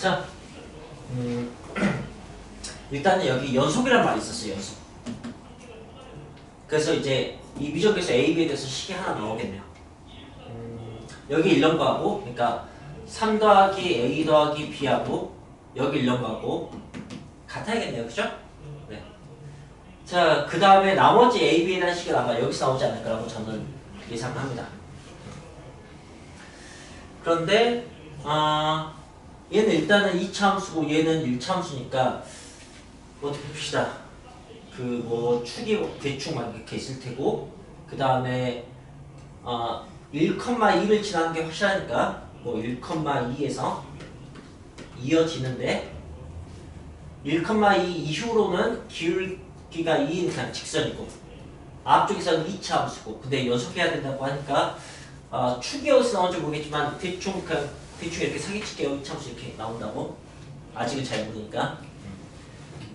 자, 음, 일단은 여기 연속이란 말이 있었어요. 연속. 그래서 이제 이 미적에서 A, B에 대해서 식이 하나 나오겠네요. 음, 여기 1년 거하고, 그러니까 3 더하기 A 더하기 B하고 여기 1년 거하고 같아야겠네요. 그죠? 네. 자, 그 다음에 나머지 A, B에 대한 식이 아마 여기서 나오지 않을까라고 저는 예상합니다. 그런데, 아, 얘는 일단은 2차 함수고 얘는 1차 함수니까 어떻게 봅시다. 그 뭐 축이 대충 막 이렇게 있을 테고 그 다음에 어, 1,2를 지나는 게 확실하니까 뭐 1,2에서 이어지는데 1,2 이후로는 기울기가 2인 그냥 직선이고 앞쪽에서는 2차 함수고 근데 연속해야 된다고 하니까 어, 축이 어디서 나온지 모르겠지만 대충 그냥 대충 이렇게 사기칠게요 2차 함수 이렇게 나온다고 아직은 잘 모르니까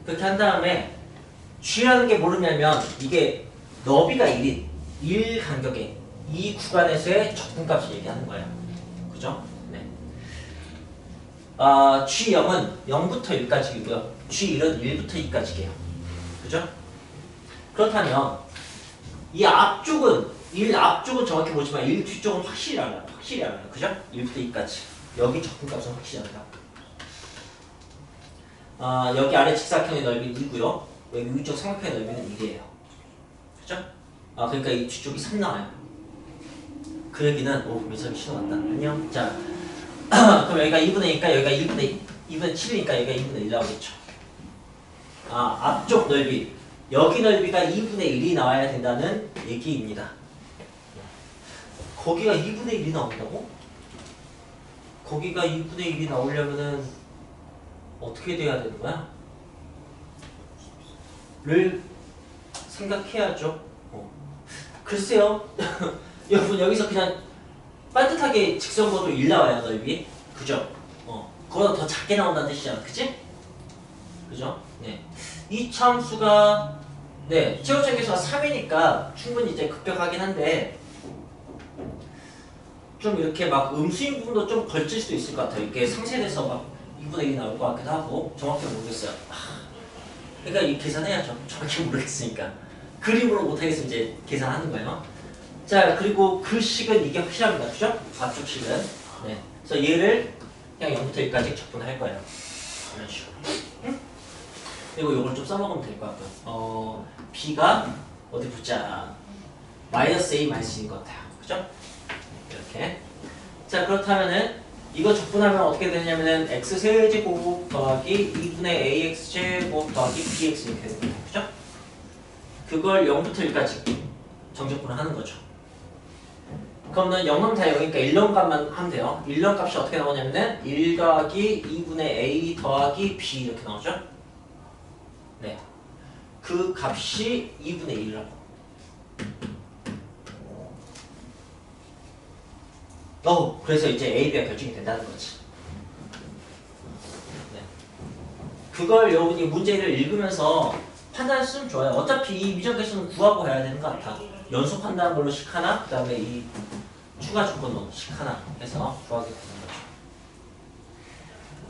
그렇게 한 다음에 G라는 게 뭐냐면 이게 너비가 1인 1 간격에 이 구간에서의 적분값을 얘기하는 거예요. 그죠? 네. 아, G0은 0부터 1까지이고요. G1은 1부터 2까지예요. 그죠? 그렇다면 이 앞쪽은 1 앞쪽은 정확히 모르지만 1 뒤쪽은 확실히 알아요. 확실히 알아요. 그죠? 1부터 2까지. 여기 적분값은 알아요. 아, 여기 아래 직사각형의 넓이는 2고요. 여기 위쪽 삼각형의 넓이는 1이에요. 그죠? 아, 그러니까 이 뒤쪽이 3 나와요. 그 얘기는 오, 민석이 신호 왔다. 안녕. 자, 그럼 여기가 2분의 2니까 여기가 2분의 2분의 7이니까 여기가 2분의 1 나오겠죠. 아, 앞쪽 넓이. 여기 넓이가 2분의 1이 나와야 된다는 얘기입니다. 거기가 2분의 1이 나온다고? 거기가 2분의 1이 나오려면은 어떻게 돼야 되는 거야? 를 생각해야죠. 어. 글쎄요. 여러분 여기서 그냥 반듯하게 직선거도 1 나와요 넓이. 그죠? 어. 그거보다 더 작게 나온다는 뜻이잖아. 그치? 그죠? 네. 이 참수가 네, 최고점 계수가 3이니까 충분히 이제 급격하긴 한데 좀 이렇게 막 음수인 부분도 좀 걸칠 수도 있을 것 같아요. 이렇게 상쇄돼서 막 2분의 1이 나올 것 같기도 하고 정확히 모르겠어요. 하, 그러니까 이 계산해야죠. 정확히 모르겠으니까. 그림으로 못하겠으면 이제 계산하는 거예요. 자, 그리고 그 식은 이게 확실합니다. 그죠? 앞쪽 식은. 네. 그래서 얘를 그냥 0부터 1까지 적분할 거예요. 이런 식으로. 응? 그리고 이걸 좀 써먹으면 될 것 같고요. 어, B가 어디 붙자. 마이너스 A 마이너스 인것 같아요. 그죠? 이렇게. 자, 그렇다면은 이거 적분하면 어떻게 되냐면은 x 세제곱 더하기 2분의 ax 제곱 더하기 bx 이렇게 거예요. 그죠? 그걸 0부터 1까지 정적분을 하는 거죠. 그러면 0은 다 0이니까 1년 값만 하면 돼요. 1년 값이 어떻게 나오냐면은 1 더하기 2분의 a 더하기 b 이렇게 나오죠? 네. 그 값이 2분의 1이라고. 어, 그래서 이제 A, B가 결정이 된다는 거지. 네. 그걸 여러분이 문제를 읽으면서 판단했으면 좋아요. 어차피 이 미적계수는 구하고 해야 되는 것 같아. 연속한다는 걸로 식 하나, 그 다음에 이 추가 조건으로 식 하나 해서 구하게 되는 거죠.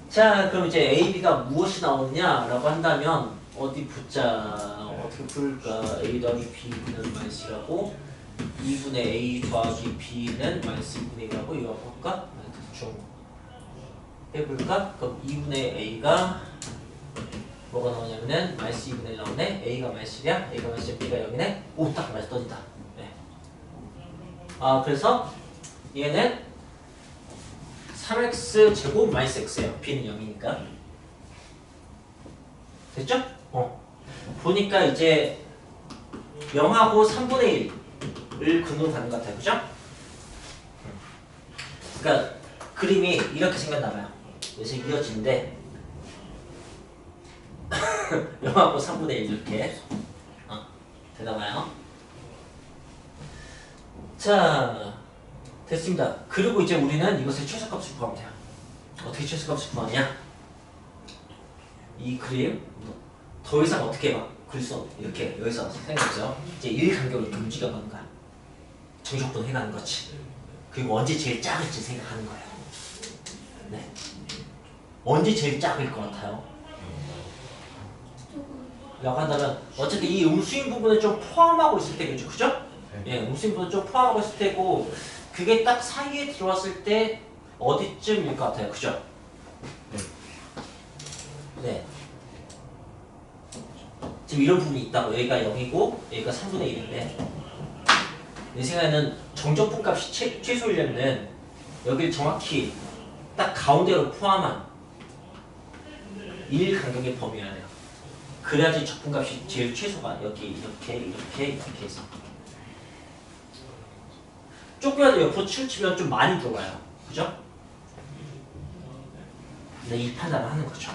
자, 그럼 이제 A, B가 무엇이 나오느냐라고 한다면 어디 붙자 어떻게 풀까? A 더하기 B는 마이너스라고 2분의 A 더하기 B는 마이너스 2분의 1이라고 이거 볼까? 대충 해볼까? 그럼 2분의 A가 뭐가 나오냐면은 마이너스 2분의 1 나오네. A가 마이너스 1이야. A가 마이너스 1 B가 0이네. 오딱 맞아 떠진다. 네. 아 그래서 얘는 3x 제곱 마이너스 x예요. B는 0이니까. 됐죠? 어. 보니까 이제 0하고 3분의 1 을 근으로 가는 것 같아요. 그죠? 그러니까 그림이 이렇게 생겼나 봐요. 그래서 이어지는데 0하고 3분의 1 이렇게 어, 되나 봐요. 자, 됐습니다. 그리고 이제 우리는 이것의 최소값을 구하면 돼요. 어떻게 최소값을 구하냐? 이 그림 더 이상 어떻게 막 글써 이렇게 여기서 생각해보세요. 이제 1 간격으로 움직여가는 거야. 정적분 해가는 거지. 그리고 언제 제일 작을지 생각하는 거예요. 네. 언제 제일 작을 것 같아요? 라고 한다면 어차피 이 음수인 부분을 좀 포함하고 있을 때겠죠 그죠? 예, 음수인 부분을 좀 포함하고 있을 때고 그게 딱 사이에 들어왔을 때 어디쯤일 것 같아요 그죠? 네 지금 이런 부분이 있다고 여기가 0이고 여기가 3분의 1인데 내 생각에는 정적분 값이 최, 최소이려면 여기를 정확히 딱 가운데로 포함한 1 간격의 범위여야 돼요. 그래야지 적분값이 제일 최소가 여기 이렇게 이렇게 이렇게 해서 조금이라도 옆으로 치우치면 좀 많이 들어가요. 그죠? 네, 이 판단을 하는 거죠.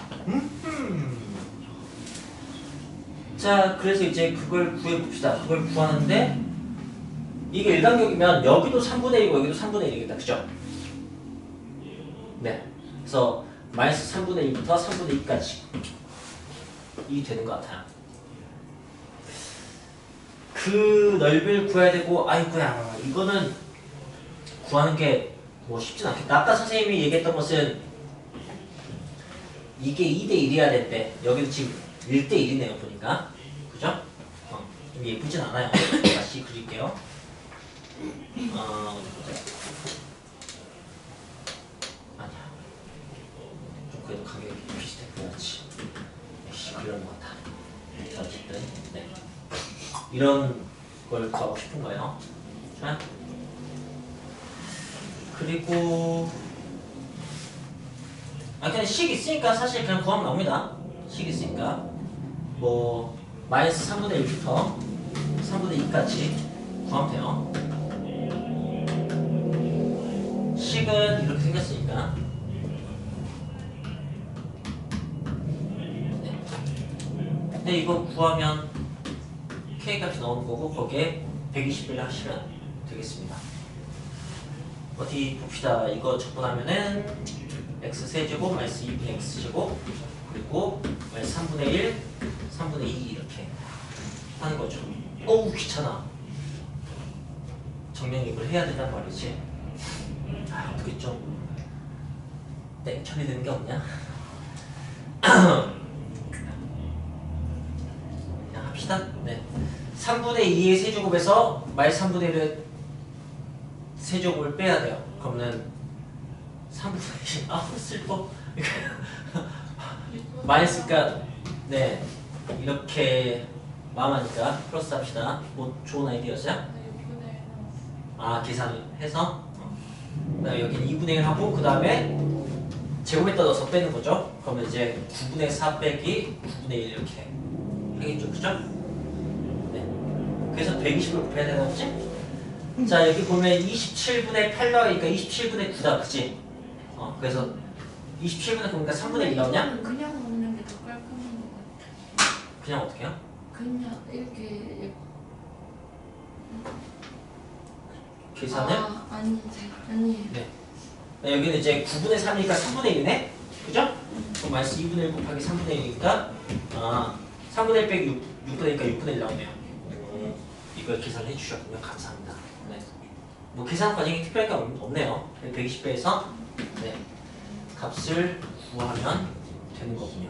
자, 그래서 이제 그걸 구해봅시다. 그걸 구하는데 이게 일간격이면 여기도 3분의 1이고 여기도 3분의 1이겠다. 그죠? 네. 그래서 마이너스 3분의 1부터 3분의 2까지 이 되는 것 같아요. 그 넓이를 구해야 되고 아이고야 이거는 구하는 게 뭐 쉽진 않겠다. 아까 선생님이 얘기했던 것은 이게 2대 1이어야 될때 여기도 지금 1대 1이네요 보니까 그죠? 어, 좀 예쁘진 않아요. 다시 그릴게요. 보자. 아니야. 좀 그래도 가격이 비슷해 보여야지. 역시 그런 것 같아. 자, 어쨌든 네. 이런 걸 구하고 싶은 거예요. 자. 그리고 아 그냥 식 있으니까 사실 그냥 구하면 나옵니다. 식 있으니까 뭐 마이너스 3분의 1부터 3분의 2까지 구하면 돼요. 네. 근데 이거 구하면 k 값이 나오는 거고 거기에 120을 하시면 되겠습니다. 어디 봅시다. 이거 적분하면은 x 세제곱 마이너스 2분의 x 제곱 그리고 마이너스 3분의 1, 3분의 2 이렇게 하는 거죠. 어우 귀찮아. 정명입을 해야 된단 말이지. 아 어떻게 좀 땡 처리 되는 게 없냐? 그냥 합시다. 네. 3분의 2의 세제곱에서 마이너스 3분의 1의 세제곱을 빼야 돼요. 그러면은 3분의 1, 아 슬퍼. 마이너스가 네 이렇게 마음하니까 플러스 합시다. 뭐 좋은 아이디어죠? 아 계산을 해서 어. 그다음에 여기는 2분의 1 하고 그 다음에 제곱에다 넣어서 빼는 거죠. 그러면 이제 9분의 4 빼기 9분의 1 이렇게 하겠죠, 그죠? 네. 그래서 120을 곱해야 되는 거지? 자 여기 보면 27분의 8 나오니까 27분의 9다 그치? 어 그래서 27분의 9니까 3분의 1 나오냐? 그냥 먹는 게 더 깔끔한 것 같아. 그냥 어떻게 해요? 그냥 이렇게 계산을? 아, 아니 아니 네. 네, 여기는 이제 9분의 3이니까 3분의 1이네? 그죠? 그럼 마이너스 2분의 1 곱하기 3분의 1이니까 아 3분의 1 빼기 6, 6분의 1이니까 6분의 1 나오네요 음, 이걸 계산해 주셨군요 감사합니다 네. 뭐 계산 과정이 없- 없네요 120배에서 네. 값을 구하면 되는 거군요